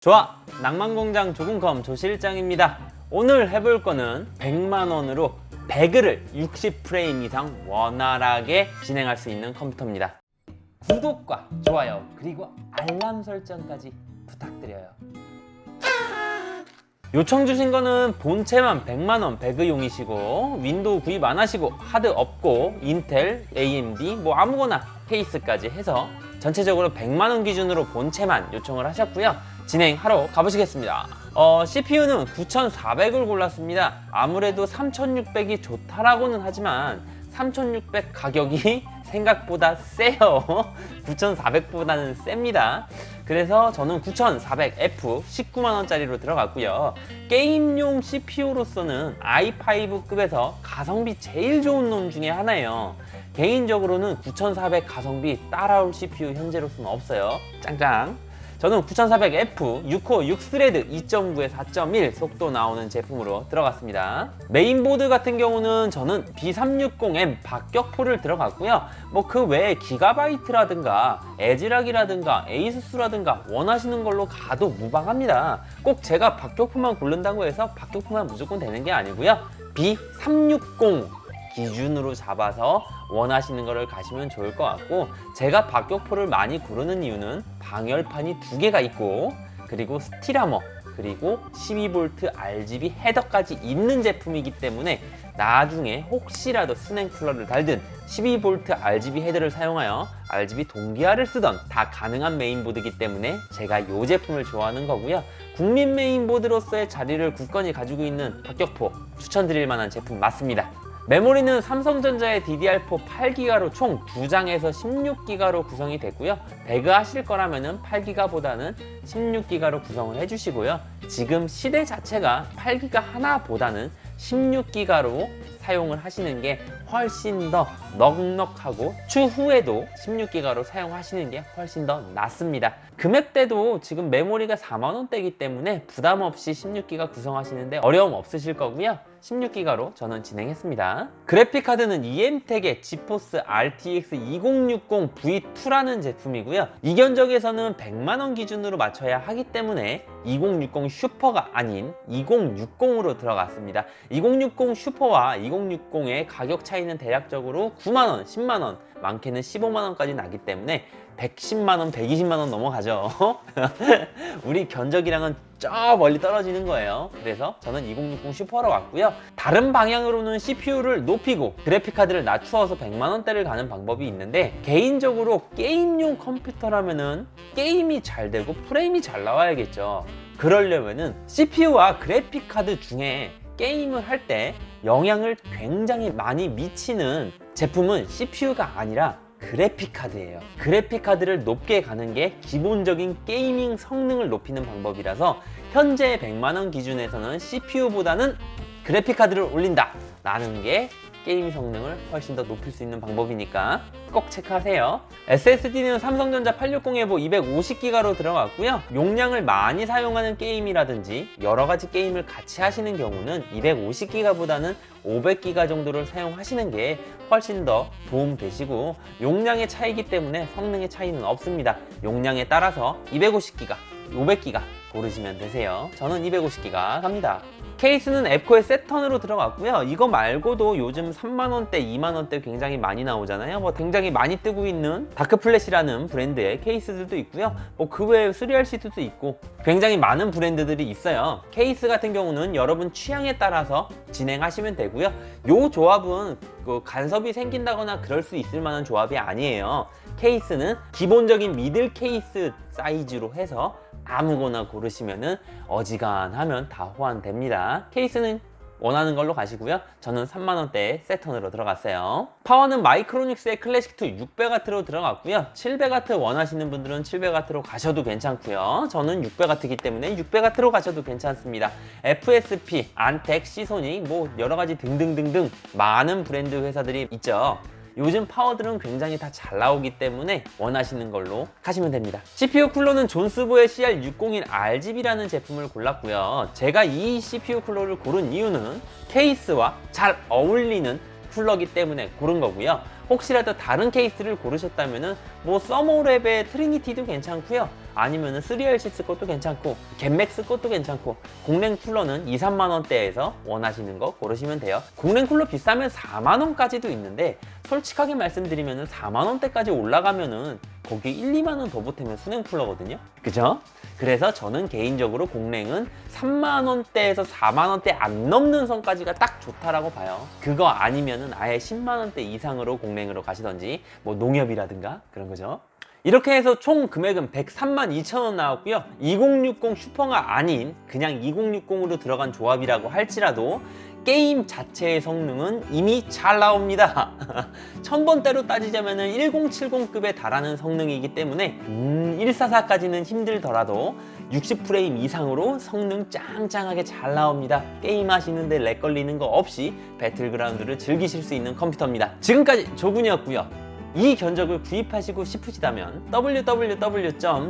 좋아! 낭만공장 조금컴 조실장입니다. 오늘 해볼 거는 100만원으로 배그를 60프레임 이상 원활하게 진행할 수 있는 컴퓨터입니다. 구독과 좋아요 그리고 알람 설정까지 부탁드려요. 요청 주신 거는 본체만 100만원 배그용이시고 윈도우 구입 안 하시고 하드 없고 인텔, AMD 뭐 아무거나 케이스까지 해서 전체적으로 100만원 기준으로 본체만 요청을 하셨고요. 진행하러 가보시겠습니다. 어, CPU는 9400을 골랐습니다. 아무래도 3600이 좋다라고는 하지만 3600 가격이 생각보다 세요. 9400보다는 셉니다. 그래서 저는 9400F 19만원짜리로 들어갔고요. 게임용 CPU로서는 i5급에서 가성비 제일 좋은 놈 중에 하나예요. 개인적으로는 9400 가성비 따라올 CPU 현재로서는 없어요. 짱짱. 저는 9400F 6코 6스레드 2.9에 4.1 속도 나오는 제품으로 들어갔습니다. 메인보드 같은 경우는 저는 B360M 박격포를 들어갔고요. 뭐 그 외에 기가바이트라든가 에지락이라든가 에이수스라든가 원하시는 걸로 가도 무방합니다. 꼭 제가 박격포만 고른다고 해서 박격포만 무조건 되는 게 아니고요. B360 기준으로 잡아서 원하시는 거를 가시면 좋을 것 같고 제가 박격포를 많이 고르는 이유는 방열판이 두 개가 있고 그리고 스틸하머 그리고 12V RGB 헤더까지 있는 제품이기 때문에 나중에 혹시라도 스냉 쿨러를 달든 12V RGB 헤드를 사용하여 RGB 동기화를 쓰던 다 가능한 메인보드이기 때문에 제가 이 제품을 좋아하는 거고요. 국민 메인보드로서의 자리를 굳건히 가지고 있는 박격포 추천드릴 만한 제품 맞습니다. 메모리는 삼성전자의 DDR4 8기가로 총 2장에서 16기가로 구성이 됐고요. 배그 하실 거라면 8기가보다는 16기가로 구성을 해주시고요. 지금 시대 자체가 8기가 하나보다는 16기가로 사용을 하시는 게 훨씬 더 넉넉하고 추후에도 16기가로 사용하시는 게 훨씬 더 낫습니다. 금액대도 지금 메모리가 4만원대이기 때문에 부담 없이 16기가 구성하시는데 어려움 없으실 거고요. 16기가로 저는 진행했습니다. 그래픽 카드는 EM텍의 지포스 RTX 2060 V2라는 제품이고요. 이 견적에서는 100만원 기준으로 맞춰야 하기 때문에 2060 슈퍼가 아닌 2060으로 들어갔습니다. 2060 슈퍼와 2060의 가격 차이는 대략적으로 9만원, 10만원, 많게는 15만원까지 나기 때문에 110만원, 120만원 넘어가죠. 우리 견적이랑은 저 멀리 떨어지는 거예요. 그래서 저는 2060 슈퍼로 왔고요. 다른 방향으로는 CPU를 높이고 그래픽카드를 낮추어서 100만원대를 가는 방법이 있는데 개인적으로 게임용 컴퓨터라면은 게임이 잘 되고 프레임이 잘 나와야겠죠. 그러려면은 CPU와 그래픽카드 중에 게임을 할 때 영향을 굉장히 많이 미치는 제품은 CPU가 아니라 그래픽 카드예요. 그래픽 카드를 높게 가는 게 기본적인 게이밍 성능을 높이는 방법이라서 현재 100만 원 기준에서는 CPU보다는 그래픽 카드를 올린다. 라는 게 게임 성능을 훨씬 더 높일 수 있는 방법이니까 꼭 체크하세요. SSD는 삼성전자 860 EVO 250기가로 들어갔고요. 용량을 많이 사용하는 게임이라든지 여러 가지 게임을 같이 하시는 경우는 250기가보다는 500기가 정도를 사용하시는 게 훨씬 더 도움 되시고 용량의 차이기 때문에 성능의 차이는 없습니다. 용량에 따라서 250기가, 500기가 고르시면 되세요. 저는 250기가 갑니다. 케이스는 앱코의 세턴으로 들어갔고요. 이거 말고도 요즘 3만원대, 2만원대 굉장히 많이 나오잖아요. 뭐 굉장히 많이 뜨고 있는 다크플래시라는 브랜드의 케이스들도 있고요. 뭐 그 외에 3RC도 있고 굉장히 많은 브랜드들이 있어요. 케이스 같은 경우는 여러분 취향에 따라서 진행하시면 되고요. 요 조합은 그 간섭이 생긴다거나 그럴 수 있을 만한 조합이 아니에요. 케이스는 기본적인 미들 케이스 사이즈로 해서 아무거나 고르시면은 어지간하면 다 호환됩니다. 케이스는 원하는 걸로 가시고요. 저는 3만원대 세턴으로 들어갔어요. 파워는 마이크로닉스의 클래식2 600W로 들어갔고요. 700W 원하시는 분들은 700W로 가셔도 괜찮고요. 저는 600W이기 때문에 600W로 가셔도 괜찮습니다. FSP, 안텍, 시소닉 뭐 여러 가지 등등등등 많은 브랜드 회사들이 있죠. 요즘 파워들은 굉장히 다 잘 나오기 때문에 원하시는 걸로 하시면 됩니다. CPU 쿨러는 존스보의 CR601RGB라는 제품을 골랐고요. 제가 이 CPU 쿨러를 고른 이유는 케이스와 잘 어울리는 쿨러기 때문에 고른 거고요. 혹시라도 다른 케이스를 고르셨다면은 뭐 서머랩의 트리니티도 괜찮고요. 아니면은 3RC 쓸 것도 괜찮고 겟맥 쓸 것도 괜찮고 공랭 쿨러는 2, 3만 원대에서 원하시는 거 고르시면 돼요. 공랭 쿨러 비싸면 4만 원까지도 있는데 솔직하게 말씀드리면은 4만 원대까지 올라가면은 거기 1, 2만 원 더 보태면 수냉 쿨러거든요. 그죠? 그래서 저는 개인적으로 공랭은 3만 원대에서 4만 원대 안 넘는 선까지가 딱 좋다라고 봐요. 그거 아니면은 아예 10만 원대 이상으로 공랭으로 가시던지 뭐 농협이라든가 그런 거죠. 이렇게 해서 총 금액은 103만 2천 원 나왔고요. 2060 슈퍼가 아닌 그냥 2060으로 들어간 조합이라고 할지라도 게임 자체의 성능은 이미 잘 나옵니다. 천번대로 따지자면 1070급에 달하는 성능이기 때문에 음, 144까지는 힘들더라도 60프레임 이상으로 성능 짱짱하게 잘 나옵니다. 게임 하시는데 렉 걸리는 거 없이 배틀그라운드를 즐기실 수 있는 컴퓨터입니다. 지금까지 조군이었고요. 이 견적을 구입하시고 싶으시다면 www.조군.com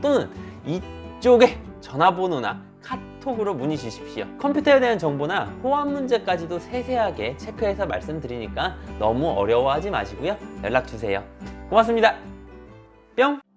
또는 이쪽에 전화번호나 카톡으로 문의 주십시오. 컴퓨터에 대한 정보나 호환 문제까지도 세세하게 체크해서 말씀드리니까 너무 어려워하지 마시고요. 연락 주세요. 고맙습니다. 뿅!